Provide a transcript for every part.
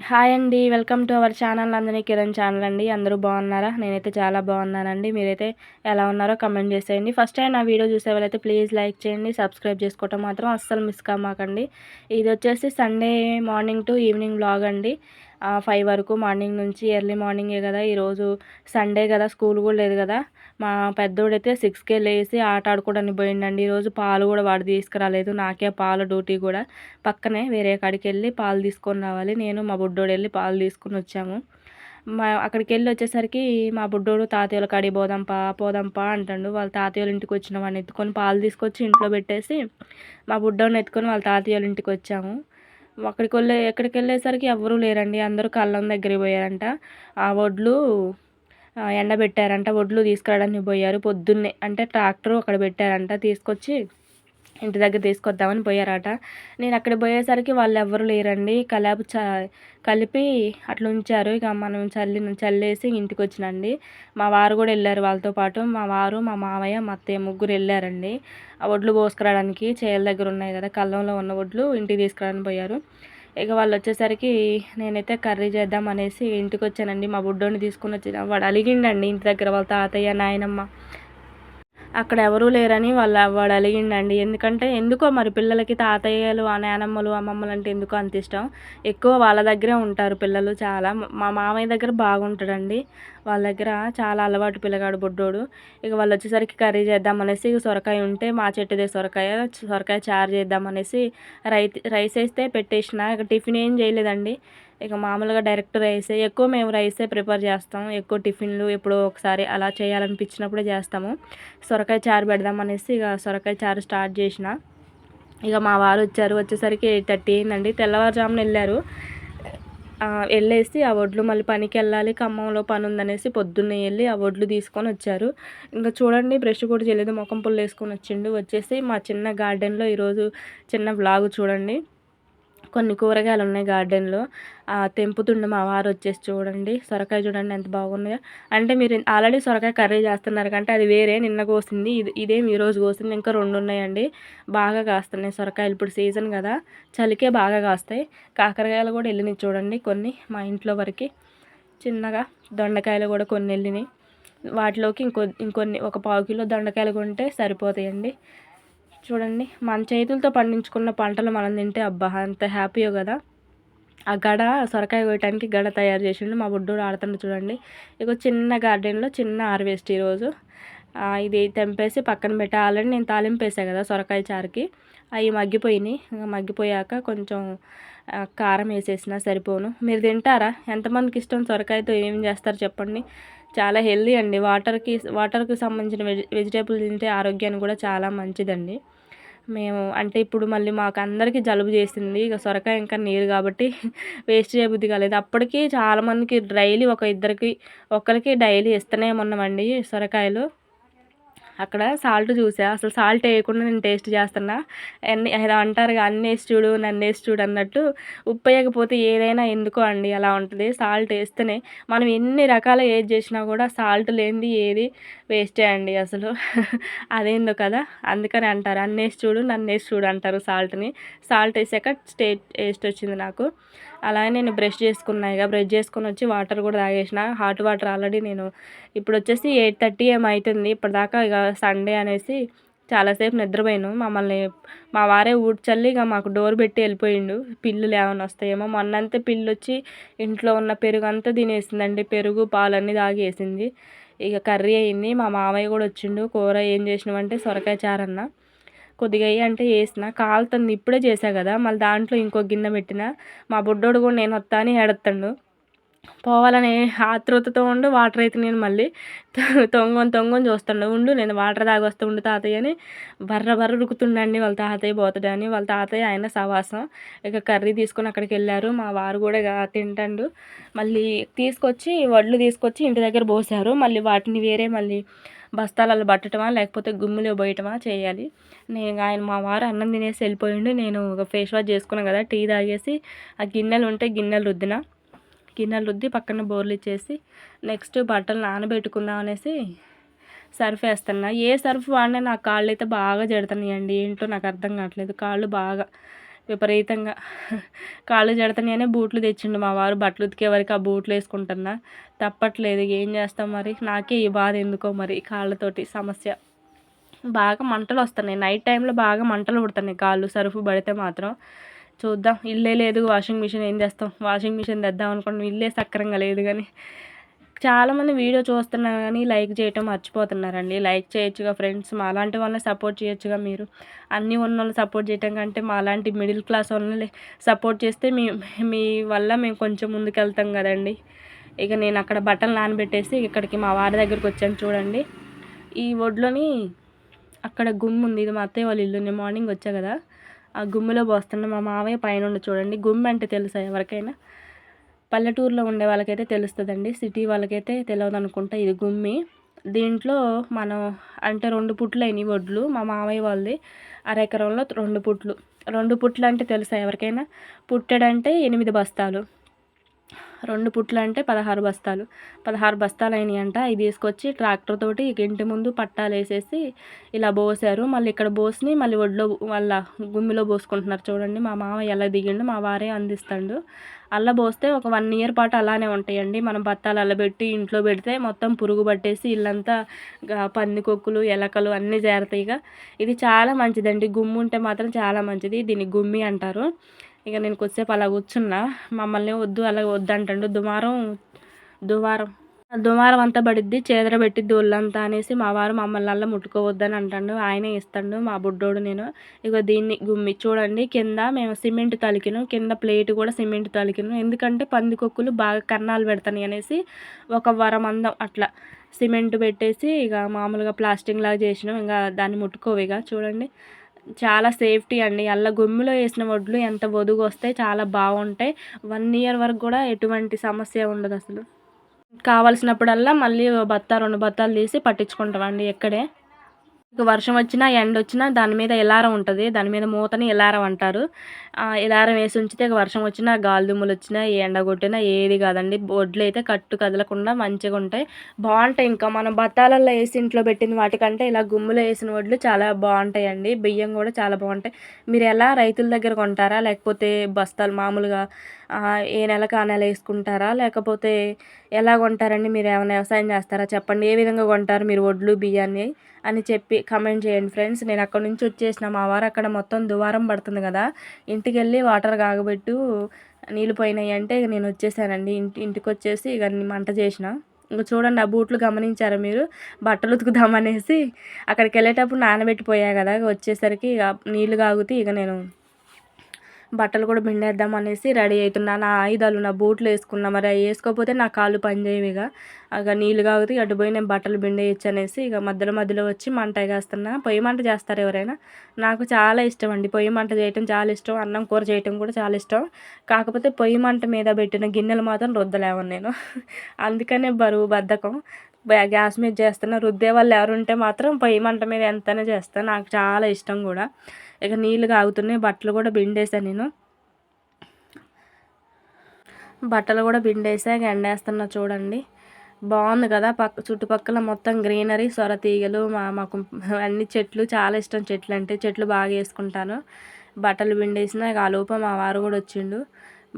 Hi అండి welcome to our channel. అందరినీ Kiran channel అండి. అందరూ బాగున్నారా? నేనైతే చాలా బాగున్నానండి. మీరైతే ఎలా ఉన్నారో కమెంట్ చేసేయండి. ఫస్ట్ టైం నా వీడియో చూసే వాళ్ళైతే ప్లీజ్ లైక్ చేయండి సబ్స్క్రైబ్ చేసుకోవటం మాత్రం అస్సలు మిస్ కామాకండి. ఇది వచ్చేసి Sunday morning to evening blog అండి. ఫైవ్ వరకు మార్నింగ్ నుంచి ఎర్లీ మార్నింగే కదా ఈరోజు సండే కదా స్కూల్ కూడా లేదు కదా. మా పెద్దోడైతే సిక్స్కే లేసి ఆట ఆడుకోవడానికి పోయిండండి. ఈరోజు పాలు కూడా వాడు తీసుకురాలేదు నాకే పాల డ్యూటీ కూడా. పక్కనే వేరే కాడికి వెళ్ళి పాలు తీసుకొని రావాలి. నేను మా బుడ్డోడు వెళ్ళి పాలు తీసుకొని వచ్చాము. మా అక్కడికి వెళ్ళి వచ్చేసరికి మా బుడ్డోడు తాతయ్యల కాడికి పోదాంపా పోదాంపా అంటాడు. వాళ్ళ తాతయ్యల ఇంటికి వచ్చిన వాడిని ఎత్తుకొని పాలు తీసుకొచ్చి ఇంట్లో పెట్టేసి మా బుడ్డోడిని ఎత్తుకొని వాళ్ళ తాతయ్యల ఇంటికి వచ్చాము. అక్కడికి వెళ్ళే ఎక్కడికి వెళ్ళేసరికి ఎవరూ లేరండి. అందరూ కళ్ళం దగ్గరికి పోయారంట. ఆ వడ్లు ఎండబెట్టారంట. వడ్లు తీసుకురావడానికి పోయారు. పొద్దున్నే అంటే ట్రాక్టర్ అక్కడ పెట్టారంట. తీసుకొచ్చి ఇంటి దగ్గర తీసుకొద్దామని పోయారట. నేను అక్కడ పోయేసరికి వాళ్ళు ఎవ్వరు లేరండి. కలాపు చ కలిపి అట్లా ఉంచారు. ఇక మనం చల్లి చల్లేసి ఇంటికి వచ్చినండి మా వారు కూడా వెళ్ళారు వాళ్ళతో పాటు. మా వారు మా మామయ్య మా అత్తయ్య ముగ్గురు వెళ్ళారండి. ఆ వడ్లు పోసుకురావడానికి చేల దగ్గర ఉన్నాయి కదా కళ్ళంలో ఉన్న వడ్లు ఇంటికి తీసుకురావడానికి పోయారు. ఇక వాళ్ళు వచ్చేసరికి నేనైతే కర్రీ చేద్దాం అనేసి ఇంటికి వచ్చానండి మా బుడ్డోని తీసుకుని వచ్చిన వాడు అలిగిండండి ఇంటి దగ్గర వాళ్ళ తాతయ్య నాయనమ్మ. అక్కడ ఎవరూ లేరని వాళ్ళ వాడు అలిగిండండి. ఎందుకంటే ఎందుకో మరి పిల్లలకి తాతయ్యలు నానమ్మలు అమ్మమ్మలు అంటే ఎందుకో అంత ఇష్టం. ఎక్కువ వాళ్ళ దగ్గరే ఉంటారు పిల్లలు చాలా. మా మామయ్య దగ్గర బాగుంటాడండి. వాళ్ళ దగ్గర చాలా అలవాటు పిల్లగాడు బుడ్డోడు. ఇక వాళ్ళు వచ్చేసరికి కర్రీ చేద్దాం అనేసి సొరకాయ ఉంటే మా చెట్టుదే సొరకాయ సొరకాయ చారు చేద్దాం అనేసి రై రైస్ వేస్తే పెట్టేసిన ఇక టిఫిన్ ఏం చేయలేదండి. ఇక మామూలుగా డైరెక్ట్ రైసే ఎక్కువ మేము రైసే ప్రిపేర్ చేస్తాం. ఎక్కువ టిఫిన్లు ఎప్పుడో ఒకసారి అలా చేయాలనిపించినప్పుడే చేస్తాము. సొరకాయ చారు పెడదాం అనేసి ఇక సొరకాయ చారు స్టార్ట్ చేసిన. ఇక మా వారు వచ్చారు. వచ్చేసరికి ఎయిట్ థర్టీ అయిందండి. తెల్లవారుజామున వెళ్ళారు. వెళ్ళేసి ఆ వడ్లు మళ్ళీ పనికి వెళ్ళాలి ఖమ్మంలో పని ఉందనేసి పొద్దున్నే వెళ్ళి ఆ వడ్లు తీసుకొని వచ్చారు. ఇంకా చూడండి బ్రష్ కూడా చేయలేదు. ముఖం పుల్లు వేసుకొని వచ్చిండు. వచ్చేసి మా చిన్న గార్డెన్లో ఈరోజు చిన్న బ్లాగ్ చూడండి. కొన్ని కూరగాయలు ఉన్నాయి గార్డెన్లో తెంపుతుండే మా వారు వచ్చేసి చూడండి. సొరకాయ చూడండి ఎంత బాగున్నాయో. అంటే మీరు ఆల్రెడీ సొరకాయ కర్రీ చేస్తున్నారు కంటే అది వేరే నిన్న కోసింది. ఇది ఇదేం ఈరోజు కోసింది. ఇంకా రెండు ఉన్నాయండి. బాగా కాస్తున్నాయి సొరకాయలు. ఇప్పుడు సీజన్ కదా. చలికే బాగా కాస్తాయి. కాకరకాయలు కూడా వెళ్ళినాయి చూడండి కొన్ని మా ఇంట్లో వరకు. చిన్నగా దొండకాయలు కూడా కొన్ని వెళ్ళినాయి. వాటిలోకి ఇంకో ఇంకొన్ని ఒక పావు కిలో దొండకాయలు కొంటే సరిపోతాయండి. చూడండి మన చేతులతో పండించుకున్న పంటలు మనం తింటే అబ్బా అంత హ్యాపీయో కదా. ఆ గడ సొరకాయ కోయటానికి గడ తయారు చేసిండు మా బుడ్డోడు ఆడుతుండే చూడండి. ఇక చిన్న గార్డెన్లో చిన్న హార్వెస్ట్ ఈరోజు ఇది తెంపేసి పక్కన పెట్టా. ఆల్రెడీ నేను తాలింపు వేసాను కదా సొరకాయ చారుకి. అవి మగ్గిపోయినాయి. మగ్గిపోయాక కొంచెం కారం వేసేసిన సరిపోను. మీరు తింటారా? ఎంతమందికి ఇష్టం సొరకాయతో ఏం చేస్తారు చెప్పండి? చాలా హెల్దీ అండి. వాటర్కి వాటర్కి సంబంధించిన వెజి వెజిటేబుల్ తింటే ఆరోగ్యానికి కూడా చాలా మంచిదండి. మేము అంటే ఇప్పుడు మళ్ళీ మాకు అందరికీ జలుబు చేసింది ఇక సొరకాయ ఇంకా నీరు కాబట్టి వేస్ట్ చేయబుద్ధి కాలేదు. అప్పటికి చాలామందికి డైలీ ఒక ఇద్దరికి ఒకరికి డైలీ ఇస్తూనే ఉన్నామండి సొరకాయలు. అక్కడ సాల్ట్ చూసా. అసలు సాల్ట్ వేయకుండా నేను టేస్ట్ చేస్తున్నా. అన్ని ఏదో అంటారు అన్ని వేసి చూడు నన్ను వేసి చూడు అన్నట్టు. ఉప్పు వేయకపోతే ఏదైనా ఎందుకో అండి అలా ఉంటుంది. సాల్ట్ వేస్తేనే మనం ఎన్ని రకాల ఏది చేసినా కూడా సాల్ట్ లేనిది ఏది వేస్టే అండి అసలు. అదేందో కదా అందుకని అంటారు. అన్ని వేసి చూడు నన్ను వేసి చూడు అంటారు సాల్ట్ని. సాల్ట్ వేసాక స్టేట్ టేస్ట్ వచ్చింది నాకు. అలాగే నేను బ్రష్ చేసుకున్నా. ఇక బ్రష్ చేసుకుని వచ్చి వాటర్ కూడా తాగేసిన. హాట్ వాటర్ ఆల్రెడీ నేను ఇప్పుడు వచ్చేసి ఎయిట్ థర్టీ ఏమవుతుంది ఇప్పటిదాకా ఇక సండే అనేసి చాలాసేపు నిద్రపోయాను. మమ్మల్ని మా వారే ఊడ్చల్లి ఇక మాకు డోర్ పెట్టి వెళ్ళిపోయిండు. పిల్లులు ఏమైనా వస్తాయేమో. మొన్నంతా పిల్లు వచ్చి ఇంట్లో ఉన్న పెరుగు అంతా తినేసిందండి. పెరుగు పాలన్నీ తాగేసింది. ఇక కర్రీ అయింది. మా మామయ్య కూడా వచ్చిండు. కూర ఏం చేసినామంటే సొరకాయ చారన్న. కొద్దిగా అంటే వేసిన కాలుతుంది ఇప్పుడే చేసా కదా మళ్ళీ దాంట్లో ఇంకో గిన్నె పెట్టిన మా బుడ్డోడు కూడా నేను వస్తా అని ఏడత్తాడు. పోవాలనే ఆతృతతో ఉండు వాటర్ అయితే నేను మళ్ళీ తొంగని తొంగని చూస్తుండే. ఉండు నేను వాటర్ తాగి వస్తూ ఉండు తాతయ్య అని బర్ర బర్ర ఉరుకుతుండండి వాళ్ళ తాతయ్య పోతాడని వాళ్ళ తాతయ్య ఆయన సవాసం ఇక కర్రీ తీసుకొని అక్కడికి వెళ్ళారు. మా వారు కూడా తింటాడు. మళ్ళీ తీసుకొచ్చి వడ్లు తీసుకొచ్చి ఇంటి దగ్గర పోసారు. మళ్ళీ వాటిని వేరే మళ్ళీ బస్తాలలో పట్టడమా లేకపోతే గుమ్మిలో పోయటమా చేయాలి. నేను ఆయన మా వారు అన్నం తినేసి వెళ్ళిపోయిండు. నేను ఒక ఫేస్ వాష్ చేసుకున్నాను కదా టీ తాగేసి ఆ గిన్నెలు ఉంటే గిన్నెలు రుద్దిన. గిన్నెలు రుద్ది పక్కన బోర్లు ఇచ్చేసి నెక్స్ట్ బట్టలు నానబెట్టుకుందాం అనేసి సర్ఫ్ వేస్తున్నా. ఏ సర్ఫ్ వాడినా నా కాళ్ళు అయితే బాగా జడుతున్నాయండి. ఏంటో నాకు అర్థం కావట్లేదు. కాళ్ళు బాగా విపరీతంగా. కాళ్ళు జడతనే బూట్లు తెచ్చిండు మా వారు. బట్టలు ఉతికే వరకు ఆ బూట్లు వేసుకుంటున్నా. తప్పట్లేదు ఏం చేస్తాం మరి? నాకే ఈ బాధ ఎందుకో మరి కాళ్ళతోటి సమస్య. బాగా మంటలు వస్తున్నాయి. నైట్ టైంలో బాగా మంటలు పుడుతున్నాయి కాళ్ళు. సరుపు పడితే మాత్రం. చూద్దాం. ఇల్లే లేదు. వాషింగ్ మిషన్ ఏం చేస్తాం? వాషింగ్ మిషన్ తెద్దాం అనుకుంటాం ఇల్లే సక్రంగా లేదు కానీ చాలామంది వీడియో చూస్తున్నారు కానీ లైక్ చేయటం మర్చిపోతున్నారండి. లైక్ చేయొచ్చుగా ఫ్రెండ్స్ మా అలాంటి వాళ్ళని సపోర్ట్ చేయొచ్చుగా మీరు. అన్నీ ఉన్న వాళ్ళు సపోర్ట్ చేయటం కంటే మా అలాంటి మిడిల్ క్లాస్ వాళ్ళని సపోర్ట్ చేస్తే మీ మీ వల్ల మేము కొంచెం ముందుకెళ్తాం కదండి. ఇక నేను అక్కడ బట్టలు నానబెట్టేసి ఇక్కడికి మా వారి దగ్గరికి వచ్చాను చూడండి. ఈ ఒడ్లోని అక్కడ గుమ్ము ఉంది. ఇది మా అత్తయ్య వాళ్ళ ఇల్లు. నేను మార్నింగ్ వచ్చా కదా. ఆ గుమ్ములో పోస్తున్నా మా మామయ్య పైన చూడండి. గుమ్మ అంటే తెలుసా ఎవరికైనా? పల్లెటూరులో ఉండే వాళ్ళకైతే తెలుస్తుందండి. సిటీ వాళ్ళకైతే తెలియదు అనుకుంటా ఇది గుమ్మి. దీంట్లో మనం అంటే రెండు పుట్లు అయినాయి వడ్లు మా మామయ్య వాళ్ళది అరెకరంలో రెండు పుట్లు. రెండు పుట్లు అంటే తెలుసా ఎవరికైనా? పుట్టడంటే ఎనిమిది బస్తాలు. రెండు పుట్లు అంటే పదహారు బస్తాలు. పదహారు బస్తాలు అయినాయి అంట ఇది తీసుకొచ్చి ట్రాక్టర్ తోటి ఇంటి ముందు పట్టాలు వేసేసి ఇలా పోసారు మళ్ళీ ఇక్కడ పోసి మళ్ళీ ఒడ్లో వాళ్ళ గుమ్మిలో పోసుకుంటున్నారు చూడండి. మా మామ ఎలా దిగిండు. మా వారే అందిస్తాడు. అల్ల పోస్తే ఒక వన్ ఇయర్ పాటు అలానే ఉంటాయండి. మనం బత్తాలు అల్లబెట్టి ఇంట్లో పెడితే మొత్తం పురుగు పట్టేసి ఇల్లంతా పందికొక్కులు ఎలకలు అన్నీ చేరతాయిగా ఇది చాలా మంచిదండి. గుమ్ము ఉంటే మాత్రం చాలా మంచిది. దీన్ని గుమ్మి అంటారు. ఇక నేను కొద్దిసేపు అలా కూర్చున్నా. మమ్మల్ని వద్దు అలా వద్దు అంటాడు దుమారం. దువారం దుమారం అంతా పడిద్ది చేదర పెట్టిద్ది ఒళ్ళంతా అనేసి మా వారు మమ్మల్ని అలా ముట్టుకోవద్దని అంటాడు. ఆయనే ఇస్తాడు మా బుడ్డోడు నేను. ఇక దీన్ని గుమ్మి చూడండి. కింద మేము సిమెంట్ తలికిను కింద ప్లేట్ కూడా సిమెంట్ తలికిను. ఎందుకంటే పందికొక్కులు బాగా కన్నాలు పెడతాయి అనేసి ఒక వరం అందం అట్లా సిమెంట్ పెట్టేసి ఇక మామూలుగా ప్లాస్టింగ్ లాగా చేసినాం. ఇంకా దాన్ని ముట్టుకోవిగా చూడండి. చాలా సేఫ్టీ అండి. అల్ల గుమ్మిలో వేసిన వడ్లు ఎంత వదుగు వస్తే చాలా బాగుంటాయి. వన్ ఇయర్ వరకు కూడా ఎటువంటి సమస్య ఉండదు అసలు. కావలసినప్పుడల్లా మళ్ళీ బత్తా రెండు బత్తాలు తీసి పట్టించుకుంటామండి ఎక్కడే. ఇక వర్షం వచ్చినా ఎండ వచ్చినా దాని మీద ఎలారం ఉంటుంది. దాని మీద మూతని ఎలారం అంటారు. ఎలారం వేసి ఉంచితే ఇక వర్షం వచ్చినా గాలి దుమ్ములు వచ్చినా ఎండ కొట్టినా ఏది కాదండి. బొడ్లు అయితే కట్టు కదలకుండా మంచిగా ఉంటాయి. బాగుంటాయి ఇంకా. మనం బత్తాలలో వేసి ఇంట్లో పెట్టిన వాటికంటే ఇలా గుమ్ములో వేసిన వడ్లు చాలా బాగుంటాయండి. బియ్యం కూడా చాలా బాగుంటాయి. మీరు ఎలా రైతుల దగ్గర కొంటారా? లేకపోతే బస్తాలు మామూలుగా ఏ నెలకు ఆ నెల వేసుకుంటారా? లేకపోతే ఎలా కొంటారండి? మీరు ఏమైనా వ్యవసాయం చేస్తారా? చెప్పండి. ఏ విధంగా కొంటారు? మీరు వడ్లు బియ్యాన్ని అని చెప్పి కమెంట్ చేయండి ఫ్రెండ్స్ నేను అక్కడ నుంచి వచ్చేసిన మా వారు అక్కడ మొత్తం దువారం పడుతుంది కదా. ఇంటికి వెళ్ళి వాటర్ కాగబెట్టు నీళ్ళు పోయినాయి అంటే ఇక నేను వచ్చేసానండి. ఇంటి ఇంటికి వచ్చేసి ఇక మంట చేసిన. ఇంకా చూడండి ఆ బూట్లు గమనించారా మీరు? బట్టలు ఉతుకుదామనేసి అక్కడికి వెళ్ళేటప్పుడు నానబెట్టిపోయా కదా. వచ్చేసరికి ఇక నీళ్ళు కాగుతీ ఇక నేను బట్టలు కూడా పిండేద్దాం అనేసి రెడీ అవుతున్నా నా ఆయుధాలు నా బూట్లు వేసుకున్నా. మరి అవి వేసుకోకపోతే నా కాళ్ళు పనిచేయవు ఇక. ఇక నీళ్ళు కాగితే అటు పోయి నేను బట్టలు పిండేయచ్చు అనేసి ఇక మధ్యలో మధ్యలో వచ్చి మంట వేస్తున్నా. పొయ్యి మంట చేస్తారు ఎవరైనా. నాకు చాలా ఇష్టం అండి. పొయ్యి మంట చేయటం చాలా ఇష్టం. అన్నం కూర చేయటం కూడా చాలా ఇష్టం. కాకపోతే పొయ్యి మంట మీద పెట్టిన గిన్నెలు మాత్రం రుద్దలేవను నేను. అందుకనే బరువు బద్ధకం. గ్యాస్ మీద చేస్తున్నా రుద్దే వాళ్ళు ఎవరుంటే మాత్రం పొయ్యి మంట మీద ఎంతనే చేస్తాను నాకు చాలా ఇష్టం కూడా. ఇక నీళ్ళు కాగుతున్నాయి బట్టలు కూడా బిండేసాను నేను. బట్టలు కూడా బిండేసా ఎండేస్తున్నా చూడండి. బాగుంది కదా పక్క చుట్టుపక్కల మొత్తం గ్రీనరీ సొర తీగలు మా మాకు అన్ని చెట్లు చాలా ఇష్టం చెట్లు అంటే చెట్లు బాగా వేసుకుంటాను. బట్టలు బిండేసిన ఇక ఆ లోపల మా వారు కూడా వచ్చిండు.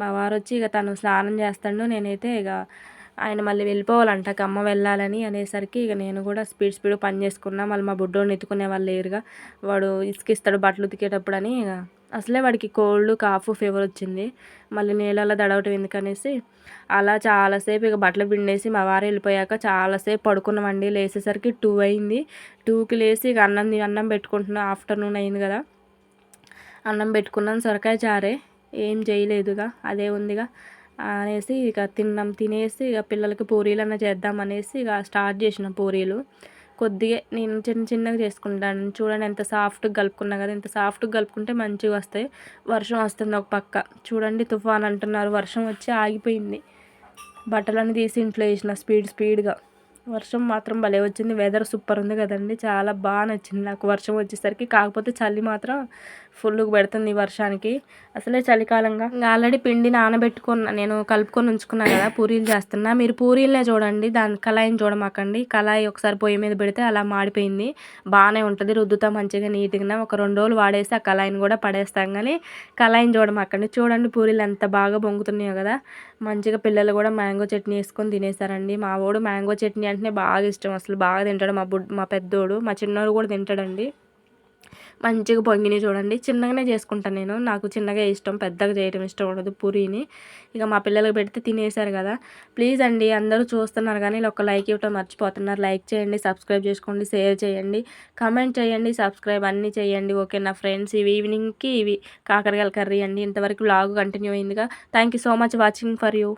మా వారు వచ్చి ఇక తను స్నానం చేస్తాడు. నేనైతే ఇక ఆయన మళ్ళీ వెళ్ళిపోవాలంట అమ్మ వెళ్ళాలని అనేసరికి ఇక నేను కూడా స్పీడ్ స్పీడ్ పని చేసుకున్నా. మళ్ళీ మా బుడ్డోని ఎత్తుకునే వాళ్ళు లేరుగా. వాడు ఇసుకిస్తాడు బట్టలు ఉతికేటప్పుడు అని ఇక. అసలే వాడికి కోల్డ్ కాఫ్ ఫీవర్ వచ్చింది. మళ్ళీ నీళ్ళలో దడవటం ఎందుకనేసి అలా చాలాసేపు ఇక బట్టలు పిండేసి మా వారు వెళ్ళిపోయాక చాలాసేపు పడుకున్నామండి. లేచేసరికి టూ అయింది. టూకి లేచి ఇక అన్నం అన్నం పెట్టుకుంటున్నాం. ఆఫ్టర్నూన్ అయింది కదా. అన్నం పెట్టుకున్నాను సొరకాయ చారే. ఏం చేయలేదుగా. అదే ఉందిగా. అనేసి ఇక తిన్నాం తినేసి ఇక పిల్లలకి పూరీలన్నా చేద్దాం అనేసి ఇక స్టార్ట్ చేసిన పూరీలు. కొద్దిగా నేను చిన్న చిన్నగా చేసుకుంటాను. చూడండి ఎంత సాఫ్ట్గా కలుపుకున్నా కదా ఇంత సాఫ్ట్గా కలుపుకుంటే మంచిగా వస్తాయి. వర్షం వస్తుంది ఒక పక్క. చూడండి తుఫాన్ అంటున్నారు వర్షం వచ్చి ఆగిపోయింది. బట్టలన్నీ తీసి ఇంట్లో వేసిన స్పీడ్ స్పీడ్గా వర్షం మాత్రం భలే వచ్చింది. వెదర్ సూపర్ ఉంది కదండి. చాలా బాగా నచ్చింది నాకు వర్షం వచ్చేసరికి. కాకపోతే చలి మాత్రం ఫుల్గా పెడుతుంది ఈ వర్షానికి. అసలే చలికాలంగా. ఆల్రెడీ పిండి నానబెట్టుకున్న నేను కలుపుకొని ఉంచుకున్నాను కదా పూరీలు చేస్తున్నా. మీరు పూరీలనే చూడండి. దాని కళాయిని చూడమాకండి. కళాయి ఒకసారి పొయ్యి మీద పెడితే అలా మాడిపోయింది. బాగానే ఉంటుంది. రుద్దుతా మంచిగా నీట్గా ఒక రెండు రోజులు వాడేసి ఆ కళాయిని కూడా పడేస్తాం. కానీ కళాయిని చూడమాకండి. చూడండి పూరీలు ఎంత బాగా పొంగుతున్నాయో కదా. మంచిగా పిల్లలు కూడా మ్యాంగో చట్నీ వేసుకొని తినేసారండి. మా వాడు మ్యాంగో చట్నీ అంటేనే బాగా ఇష్టం. అసలు బాగా తింటాడు మా బుడ్ మా పెద్దోడు. మా చిన్నోడు కూడా తింటాడండి. మంచిగా పొంగిని చూడండి. చిన్నగానే చేసుకుంటాను నేను. నాకు చిన్నగా ఇష్టం పెద్దగా చేయడం ఇష్టం ఉండదు పూరీని. ఇక మా పిల్లలకు పెడితే తినేసారు కదా. ప్లీజ్ అండి అందరూ చూస్తున్నారు కానీ ఒక లైక్ ఇవ్వటం మర్చిపోతున్నారు. లైక్ చేయండి సబ్స్క్రైబ్ చేసుకోండి షేర్ చేయండి కమెంట్ చేయండి సబ్స్క్రైబ్ అన్నీ చేయండి. ఓకే నా ఫ్రెండ్స్ ఇవి ఈవినింగ్కి ఇవి కాకరకాయల కర్రీ అండి. ఇంతవరకు బ్లాగ్ కంటిన్యూ అయిందిగా. Thank you so much watching for you.